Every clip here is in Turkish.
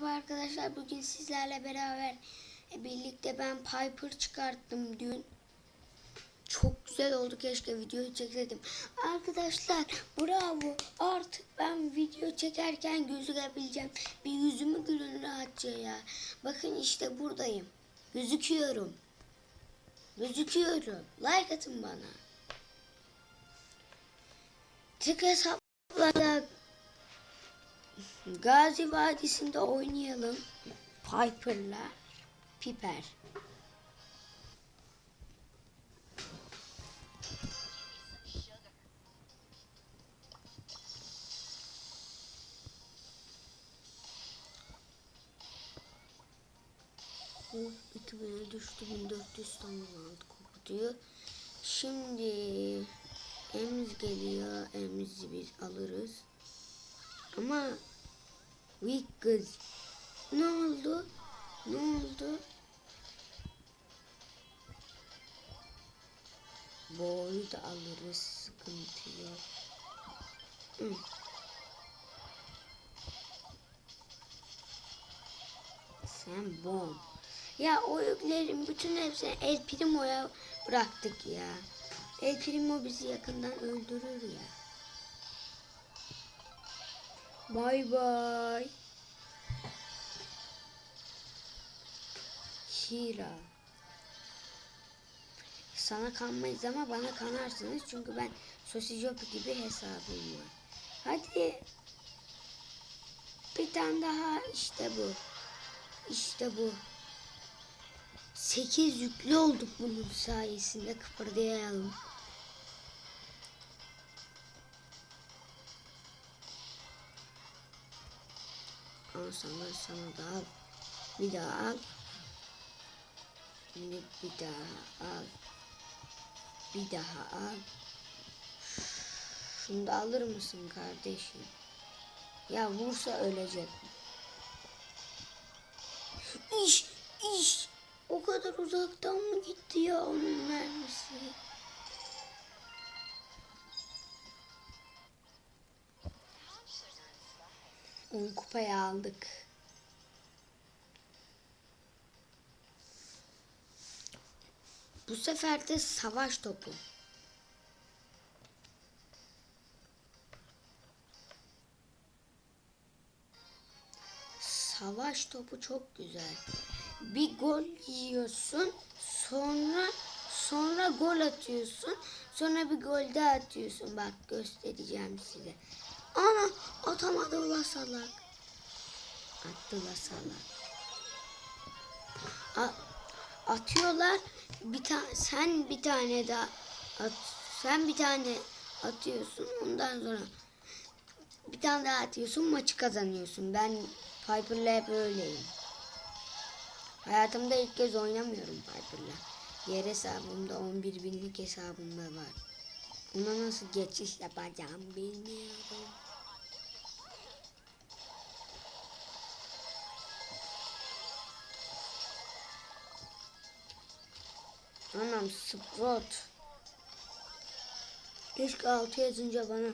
merhaba arkadaşlar. Bugün sizlerle beraber e, birlikte ben Piper çıkarttım dün. Çok güzel oldu. Keşke videoyu çekseydim. Arkadaşlar bravo. Artık ben video çekerken gözükebileceğim. Bir yüzümü gülün rahatça ya. Bakın işte buradayım. Gözüküyorum. Gözüküyorum. Like atın bana. Tek hesaplarda Gazi Vadisi'nde oynayalım. Piper'la Piper. Oh, 2000'e düştü 1400 tane aldı kokutuyor. Şimdi Emiz geliyor. Emiz'i biz alırız. Ama Kız. Ne oldu? Ne oldu? Boyu da alırız. Sıkıntı yok. Hı. Sen bom. Ya o yüklerin bütün hepsini El Primo'ya bıraktık ya. El Primo bizi yakından öldürür ya. Bay bay. Şira. Sana kanmayız ama bana kanarsınız çünkü ben sosijop gibi hesabım var. Hadi. Bir tane daha işte bu. İşte bu. 8 yüklü olduk bunun sayesinde kıpırdayalım. Al sana sana da al. Bir daha al. Şimdi bir daha. Bir daha. Şunu da alır mısın kardeşim? Ya vursa ölecek. İş, iş. O kadar uzaktan mı gitti ya onun mermisi? On kupayı aldık. Bu sefer de savaş topu. Savaş topu çok güzel. Bir gol yiyorsun, sonra sonra gol atıyorsun, sonra bir gol daha atıyorsun. Bak göstereceğim size. Ana atamadı la salak. Attı la salak. A- atıyorlar. Bir tane sen bir tane daha at. Sen bir tane atıyorsun. Ondan sonra bir tane daha atıyorsun. Maçı kazanıyorsun. Ben Piper'la hep öyleyim. Hayatımda ilk kez oynamıyorum Piper'la. Diğer hesabımda 11 binlik hesabımda var. Ona nasıl geçiş yapacağım bilmiyorum. Anam Sprout. Keşke altı yazınca bana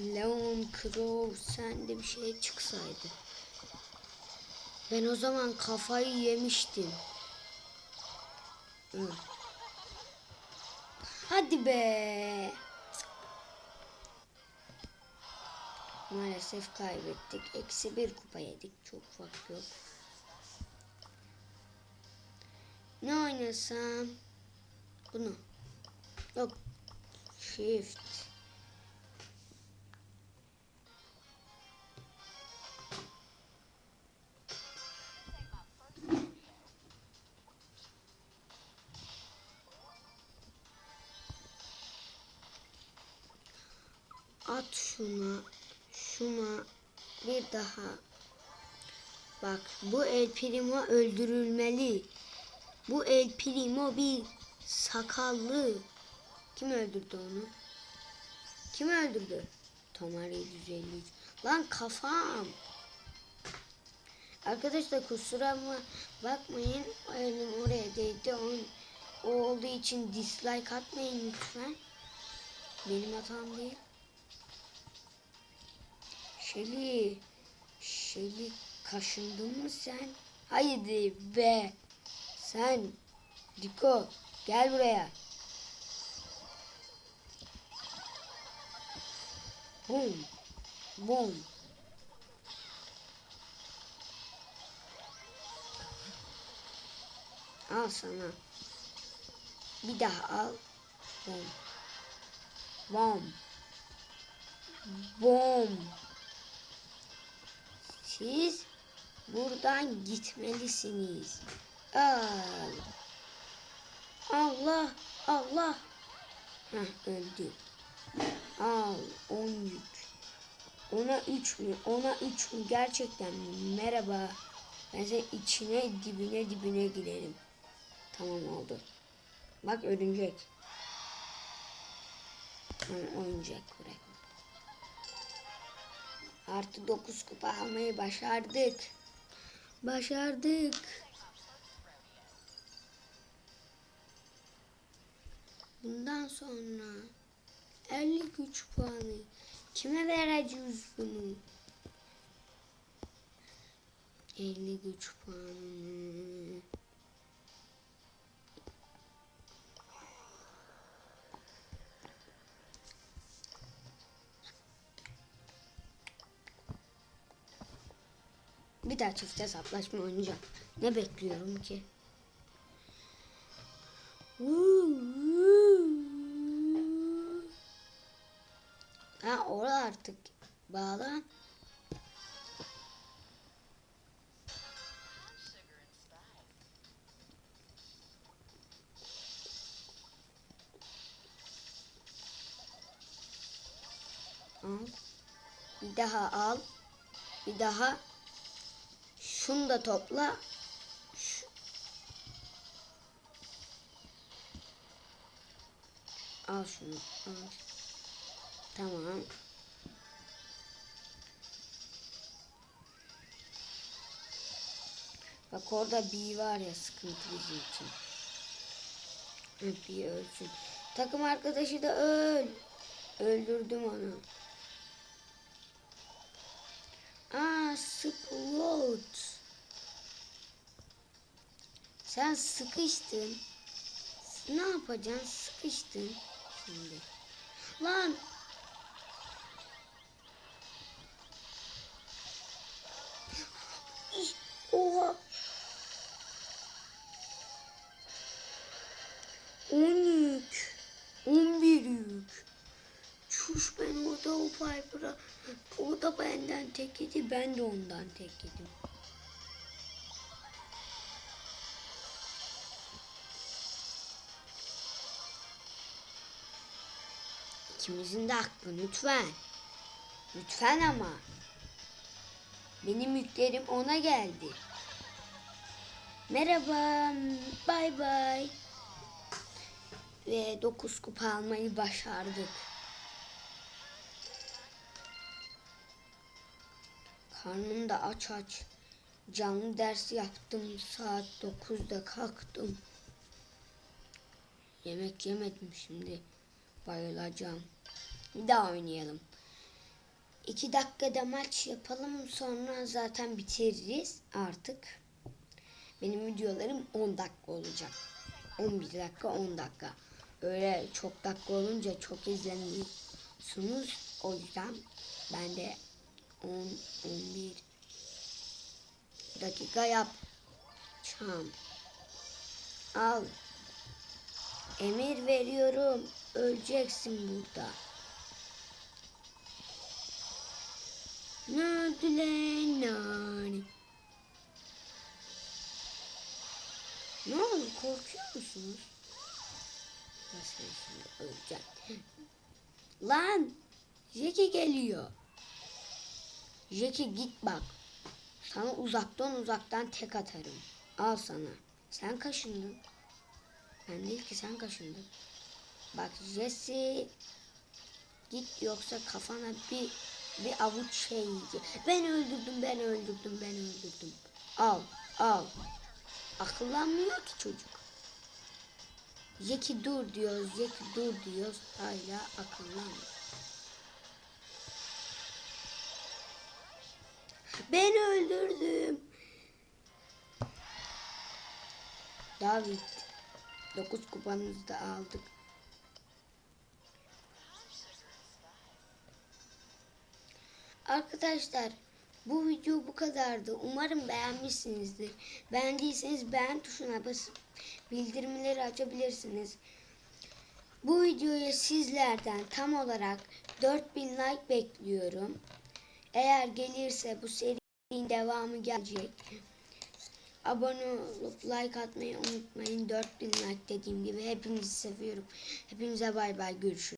Leon Crow sende bir şey çıksaydı. Ben o zaman kafayı yemiştim. Hı. Hadi be. Maalesef kaybettik. Eksi bir kupa yedik. Çok fark yok. Ne oynasam? Bunu. Yok. Shift. At şuna, şuna bir daha. Bak bu El Primo öldürülmeli. Bu El Primo bir sakallı. Kim öldürdü onu? Kim öldürdü? Tomar 753. Lan kafam. Arkadaşlar kusuruma bakmayın. Elim oraya değdi. On, o olduğu için dislike atmayın lütfen. Benim hatam değil. Şeli. Şeli Kaşındın mı sen? Haydi be. Sen Diko gel buraya. Bum. Bum. Al sana. Bir daha al. Bom. Bom. Bom. Siz buradan gitmelisiniz. Al. Allah. Allah. Heh, öldü. Al. On yük. Ona üç mü? Ona üç mü? Gerçekten mi? Merhaba. Ben senin içine dibine dibine girerim. Tamam oldu. Bak örümcek. Yani oyuncak bırak. Artı 9 kupa almayı başardık. Başardık. Bundan sonra 50 güç puanı. Kime vereceğiz bunu? 50 güç puanı. Bir daha çift hesaplaşma oynayacağım. Ne bekliyorum ki? Ha orada artık bağlan. Al. Bir daha al. Bir daha şunu da topla. Al şunu. Al. Tamam. Bak orada bir var ya sıkıntı bizim için. Bir ölsün. Takım arkadaşı da öl. Öldürdüm onu. Aa Sprout. Sen sıkıştın. Ne yapacaksın? Sıkıştın şimdi. Lan. Oha. On yük. On bir yük. Çuş ben orada o Piper'a. O da benden tek yedi. Ben de ondan tek yedim. İkimizin de aklı lütfen. Lütfen ama. Benim yüklerim ona geldi. Merhaba. Bay bay. Ve 9 kupa almayı başardık. Karnım da aç aç. Canlı ders yaptım. Saat 9'da kalktım. Yemek yemedim şimdi. Bayılacağım. Bir daha oynayalım. İki dakikada maç yapalım sonra zaten bitiririz artık. Benim videolarım 10 dakika olacak. 11 dakika 10 dakika. Öyle çok dakika olunca çok izleniyorsunuz. O yüzden ben de 10 11 dakika yap. Çam. Al. Emir veriyorum. Öleceksin burada. Ne oldu lan nani? Ne oldu korkuyor musunuz? Nasıl şimdi öleceğim. Lan! Jackie geliyor. Jackie git bak. Sana uzaktan uzaktan tek atarım. Al sana. Sen kaşındın. Ben değil ki sen kaşındın. Bak Jesse git yoksa kafana bir bir avuç şey yiyecek. Ben öldürdüm, ben öldürdüm, ben öldürdüm. Al, al. Akıllanmıyor ki çocuk. Jackie dur diyoruz, Jackie dur diyoruz. Hala akıllanmıyor. Ben öldürdüm. David. 9 kupanızı da aldık. Arkadaşlar bu video bu kadardı. Umarım beğenmişsinizdir. Beğendiyseniz beğen tuşuna basıp bildirimleri açabilirsiniz. Bu videoya sizlerden tam olarak 4000 like bekliyorum. Eğer gelirse bu serinin devamı gelecek. Abone olup like atmayı unutmayın. 4000 like dediğim gibi hepinizi seviyorum. Hepinize bay bay görüşürüz.